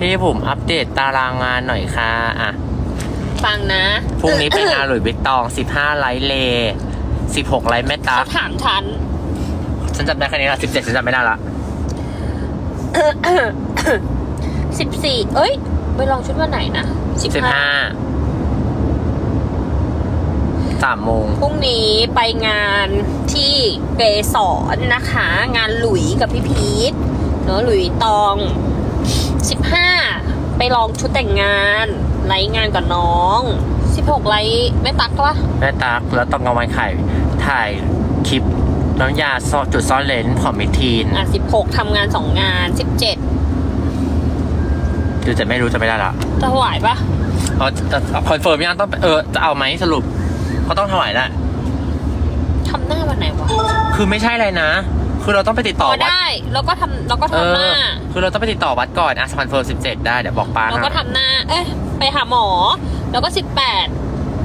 พี่ผมอัปเดตตารางงานหน่อยค่ะอะฟังนะพรุ่งนี้เป็นงานหลุยส์วิกตอง 15 ไลท์เล16 ไลท์แม่ตัเขากถามฉัน ฉันจำได้แค่นี้ละ17 ฉันจำไม่ได้ละสิบสี่เอ้ย ไปลองชุดวันไหนนะ สิบห้า15 3โมง พรุ่งนี้ไปงานที่เกสรนะคะ งานหลุยกับพี่พีทเนอะหลุยตองสิบห้าไปลองชุดแต่งงานไลฟ์งานกับน้องสิบหกไลฟ์ไม่ตักปะแม่ตักแล้วตอนกลางวันถ่ายถ่ายคลิปน้ำยาซ่อนจุดซ่อนเลนส์ของมิทีนอะสิบหกทำงานสองงานสิบเจ็ดคือจะไม่รู้จะไม่ได้ละจะถวายปะเออจะคอนเฟิร์มยังต้องเออจะเอาไหมสรุป เขาต้องถวายแหละ ทำหน้าวันไหนวะคือไม่ใช่อะไรนะ คือเราต้องไปติดต่อ๋ออวัด ได้แล้วก็ทำแล้วก็เอทำหอน้าคือเราต้องไปติดต่อวัดก่อนอะคอนเฟิร์ม17ได้ เดี๋ยวบอกป้าแล้วก็นะทำหน้า เอ๊ะไปหาหมอ แล้วก็สิบแปด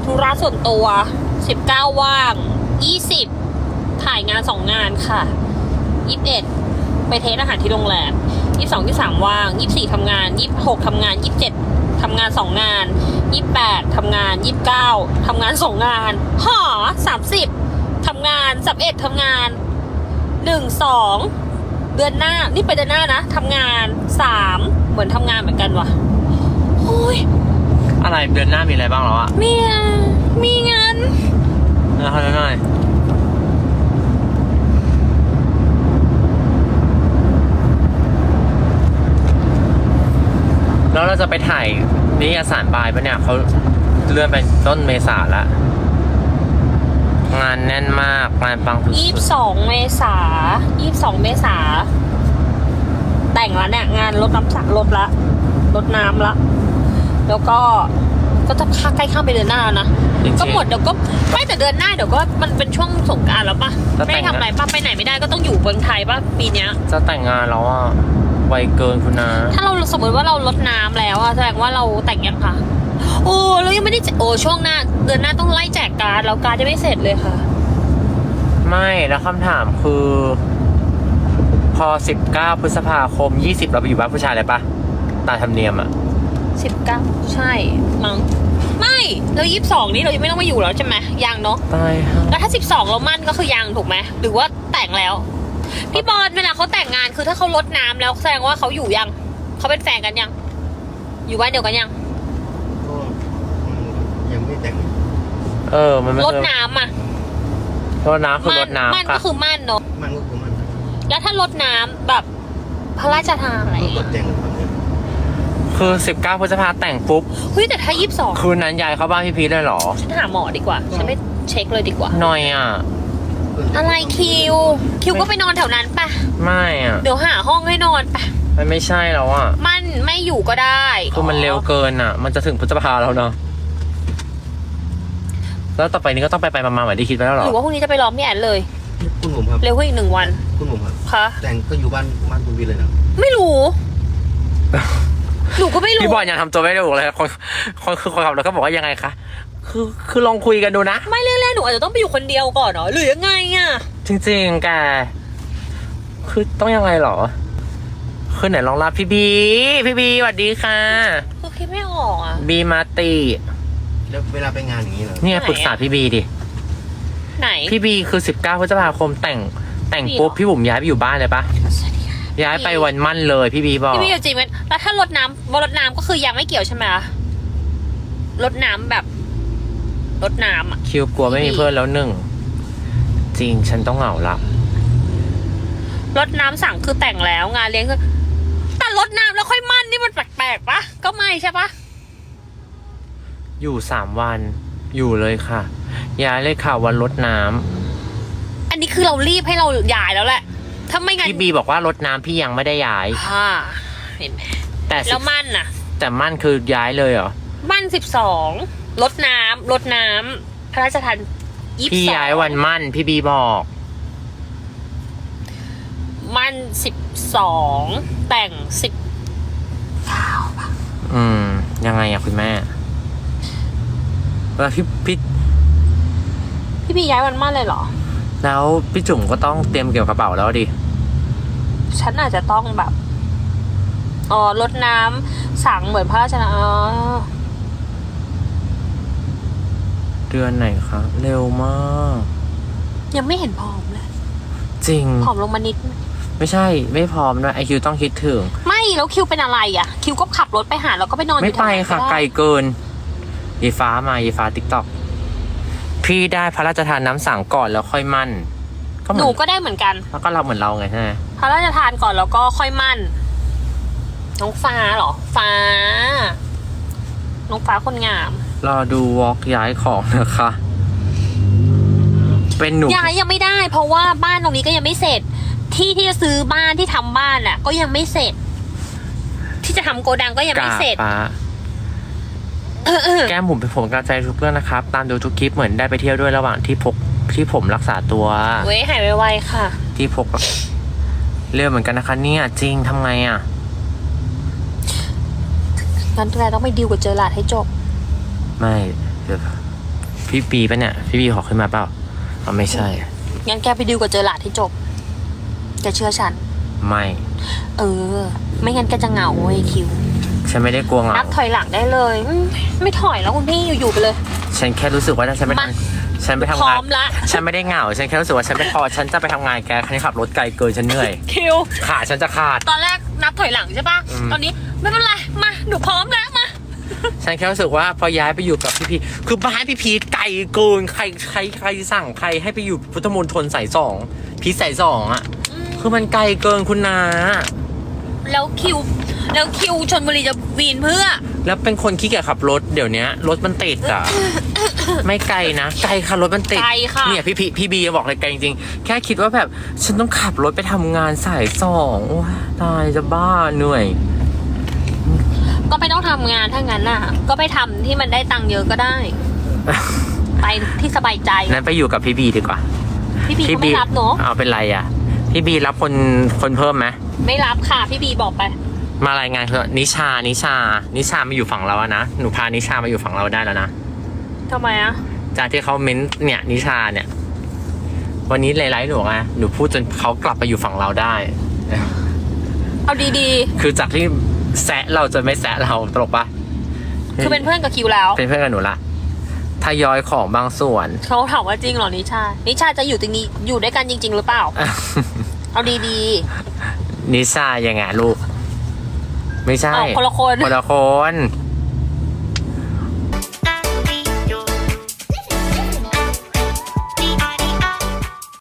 ธุระส่วนตัวสิบเก้าว่างยี่สิบถ่ายงานสองงานค่ะยี่สิบเอ็ดไปเทสอาหารที่โรงแรม ยี่สิบสองยี่สามว่างยี่สิบสี่ทำงานยี่สิบหกทำงานยี่สิบเจ็ดทำงานสองงานยี่สิบแปดทำงานยี่สิบเก้าทำงานสองงานหอสามสิบทำงานสามเอ็ดทำงานหนึ่งสองเดือนหน้านี่ไปเดือนหน้านะทำงานสามเหมือนทำงานเหมือนกันว่ะโอ้ยอะไรเดือนหน้ามีอะไรบ้างเหรออะมีอะมีเงินเออเขาหน่อยแล้ว เราจะไปถ่ายนิยสารบายปะเนี่ยเขาเลื่อนไปต้นเมษาละงานแน่นมากงานปังสุดยี่สิบสองเมษายี่สิบสองเมษา แต่งแล้วเนี่ยงานรถน้ำสักรถละรถน้ำละ แล้วก็ก็จะค่าใกล้ข้ามไปเดือนหน้าแล้วนะจริงๆ ก็หมดเดี๋ยวก็ไม่แต่เดือนหน้าเดี๋ยวก็มันเป็นช่วงสงกรารแล้วปะก็ไม่แต่ได้งทำอะไรปะไปไหนไม่ได้ก็ต้องอยู่เมืองไทยปะปีเนี้ย จะแต่งงานแล้วอะ ไวเกินคุณนะถ้าเราสมมติว่าเราลดน้ำแล้วอะแสดงว่าเราแต่งยังคะโอ้แล้วยังไม่ได้แจกโอ้ช่วงหน้าเดือนหน้าต้องไล่แจกการดแล้วการดจะไม่เสร็จเลยค่ะ ไม่แล้วคำถามคือ พอ 19 พฤษภาคม 20 เราไปอยู่บ้านผู้ชายเลยปะตามธรรมเนียมอะสิบเก้าใช่มั้งไม่แล้วยี่สิบสองนี่เรายังไม่ต้องมาอยู่แล้วใช่ไหมยังเนาะตายฮะแล้วถ้าสิบสองเรามั่นก็คือยังถูกไหมหรือว่าแต่งแล้ว พี่บอลเวลาเขาแต่งงานคือถ้าเขาลดน้ำแล้วแสดงว่าเขาอยู่ยังเขาเป็นแฟนกันยัง อยู่บ้านเดียวกันยังก็ยังไม่แต่งเออ มันไม่ลดเคยน้ำอะรดน้ำคือมั่รดน้ำมั่นค่ะ ก็คือมั่นเนาะมันก็คือมันแล้วถ้าลดน้ำแบบพระราชทานอะไรก็กดแต่งกันฝั่งนี้คือ19พฤษภาแต่งปุ๊บ เฮ้ยแต่ถ้ายี่สิบสองคืนนั้นยายเข้าบ้านพี่พีทเลยเหรอ ฉันหาหมอดีกว่า ฉันไม่เช็คเลยดีกว่าหน่อยอะ อะไรคิว คิวก็ไปนอนแถวนั้นปะไม่อะ เดี๋ยวหาห้องให้นอนปะมันไม่ใช่แล้วอะ มันไม่อยู่ก็ได้คือมันเร็วเกินอะ มันจะถึงพฤษภาแล้วเนาะแล้วต่อไปนี้ก็ต้องไปไปมาๆเหมือนที่คิดไว้แล้วเหรหอรือว่าพรุ่งนี้จะไปล้อมพี่แอนเลย คุณผมครับ เร็วขึ้นอีกหนึ่งวัน คุณผมครับคะแต่งก็อยู่บ้านบ้านคุณวีเลยนะไม่รู้หนูก็ไม่รู้พี่บอลยังทำตัวไม่ได้ถูกเลยคนคนคือคนขับรถก็บอกว่ายังไงคะ คือคือลองคุยกันดูนะ ไม่แรกๆหนูอาจจะต้องไปอยู่คนเดียวก่อนเหรอหรือยังไงอะจริงๆแกคือต้องยังไงเหรอ คือไหนลองรับพี่บี พี่บีสวัสดีค่ะ คือคิดไม่ออกอะบีมาตีแล้วเวลาไปงานอย่างนี้เหรอเนี่ยไหนอะปรึกษาพี่บีดิ ไหน พี่บีคือสิบเก้าพฤษภาคมแต่งแต่งพี่ปุ๊บเหรอพี่บุ๋มย้ายไปอยู่บ้านเลยปะสวัสดีค่ะย้ายไปวันมั่นเลยพี่บีบอกพี่พี่จริงไหมแล้วถ้าลดน้ำลดน้ำก็คือยังไม่เกี่ยวใช่ไหมคะลดน้ำแบบ ลดน้ำอะ คิวกลัวไม่มีเพื่อนแล้วหนึ่ง จริงฉันต้องเหงาละลดน้ำสั่งคือแต่งแล้วงานเลี้ยงคือแต่ลดน้ำแล้วค่อยมั่นนี่มันแปลกๆปะก็ไม่ใช่ปะอยู่สามวัน อยู่เลยค่ะย้ายเลยค่ะวันลดน้ำอันนี้คือเรารีบให้เราย้ายแล้วแหละถ้าไม่งั้นพี่บีบอกว่ารถน้ำพี่ยังไม่ได้ย้าย อ่าเห็นไหมแต่สิแล้วมั่นน่ะ แต่มั่นคือย้ายเลยเหรอ มั่นสิบสอง ลดน้ำลดน้ำพระราชทานยี่สิบพี่สองย้ายวันมั่น พี่บีบอก มั่นสิบสองแต่งสิบเก้าอืม ยังไงอะคุณแม่แล้วพี่พี่พี่พี่ย้ายวันมั่นเลยเหรอ แล้วพี่จุ๋มก็ต้องเตรียมเกี่ยวกระเป๋าแล้วดิ ฉันอาจจะต้องแบบอ๋อลดน้ำสั่งเหมือนพระราชทานอ๋อ เดือนไหนคะ เร็วมาก ยังไม่เห็นผอมเลยจริง ผอมลงมานิด ไม่ใช่ไม่พร้อมด้วยไอคิวต้องคิดถึง ไม่แล้วคิวเป็นอะไรอะ คิวก็ขับรถไปหาแล้วก็ไปนอนอไม่ยู่แถไปวนั้นค่ะ ด้ไกลเกินยีฟ้ามายีฟ้าติ๊กต็อกพี่ได้พระราชทานน้ำสั่งก่อนแล้วค่อยมั่น ก็เหหมืนูอนก็ได้เหมือนกันแล้วก็เราเหมือนเราไงใช่ไหมพระราชทานก่อนแล้วก็ค่อยมั่น น้องฟ้าเหรอ ฟ้า น้องฟ้าคนงาม รอดูวอล์กย้ายของนะคะ เป็นหนูย้ายยังไม่ได้ เพราะว่าบ้านตรงนี้ก็ยังไม่เสร็จ ที่ที่จะซื้อบ้านที่ทำบ้านอะ ก็ยังไม่เสร็จ ที่จะทำโกดังก็ยังกาไม่เสร็จฟ้าแก้มผมเป็นผมกำลังใจทุกเรื่องนะครับ ตามดูทุกคลิปเหมือนได้ไปเที่ยวด้วยระหว่างที่พกที่ผมรักษาตัว เว้ยหายไวๆค่ะ ที่พกเรื่องเหมือนกันนะคะ เนี่ยจริงทำไงอะงั้นแกต้องไปดิวกับเจอหลาดให้จบ ไม่เดี๋ยวพี่ปีปะเนี่ย พี่ปีขอขึ้นมาเปล่าอ๋อไม่ใช่ งั้นแกไปดิวกับเจอหลาดให้จบแกเชื่อฉัน ไม่ เออ ไม่งั้นแกจะเหงาเว้ยคิว ฉันไม่ได้กลัวเหงานับถอยหลังได้เลยอืมไม่ถอยแล้วคุณพี่อยู่ๆไปเลย ฉันแค่รู้สึกว่าถ้าฉันไปมาทำฉันไปพทำร้งาอนมละ ฉันไม่ได้เหงา ฉันแค่รู้สึกว่าฉันไม่พอ ฉันจะไปทำงานแกคันนี้ขับรถไกลเกินฉันเหนื่อย คิว ขาฉันจะขาด ตอนแรกนับถอยหลังใช่ปะอืม ตอนนี้ไม่เป็นไร มาหนูพร้อมแล้วมา ฉันแค่รู้สึกว่าพอย้ายไปอยู่กับพี่พีคือบ้านพี่พีทไกลเกินใครใครใครสั่งใครให้ไปอยู่พุทธมณฑลสายสองพีทสายสองอะ คือมันไกลเกินคุณนา แล้วคิว แล้วคิวชนบุรีจะวีนเพื่อ แล้วเป็นคนขี้เกียจขับรถเดี๋ยวนี้รถมันติดอะ ไม่ไกลนะไกลค่ะรถมันติดไกลค่ะ เนี่ยพี่พี่พี่บีบอกเลยไกลจริงๆแค่คิดว่าแบบฉันต้องขับรถไปทำงานสายสองโอ้ยตายจะบ้าเหนื่อย ก็ไม่ต้องทำงานถ้างั้นน่ะ ก็ไปทำที่มันได้ตังค์เยอะก็ได้ ไปที่สบายใจนั้นไปอยู่กับพี่บีดีกว่าพี่บีก็ไม่รับเนาะเอาเป็นไรอะ พี่บีรับคนคนเพิ่มไหมไม่รับค่ะพี่บีบอกไปมารายงานเถอะนิชานิชา นิชามาอยู่ฝั่งเราอะนะหนูพานิชามาอยู่ฝั่งเราได้แล้วนะทำไมอะจากที่เขาเม้นเนี่ย นิชาเนี่ย วันนี้ไลฟ์หนูไงหนูพูดจนเขากลับไปอยู่ฝั่งเราได้ เอาดีคือจากที่ แซะเราจะไม่แซะเราตลกปะๆคือเป็นเพื่อนกับคิวแล้ว เป็นเพื่อนกับหนูละทยอยของบางส่วน เขาถามว่าจริงเหรอนิชา นิชาจะอยู่ตรงนี้อยู่ด้วยกันจริง ๆ หรือเปล่า เอาดีนิชายังไงลูก ไม่ใช่ๆเอาคนละคน คนละคน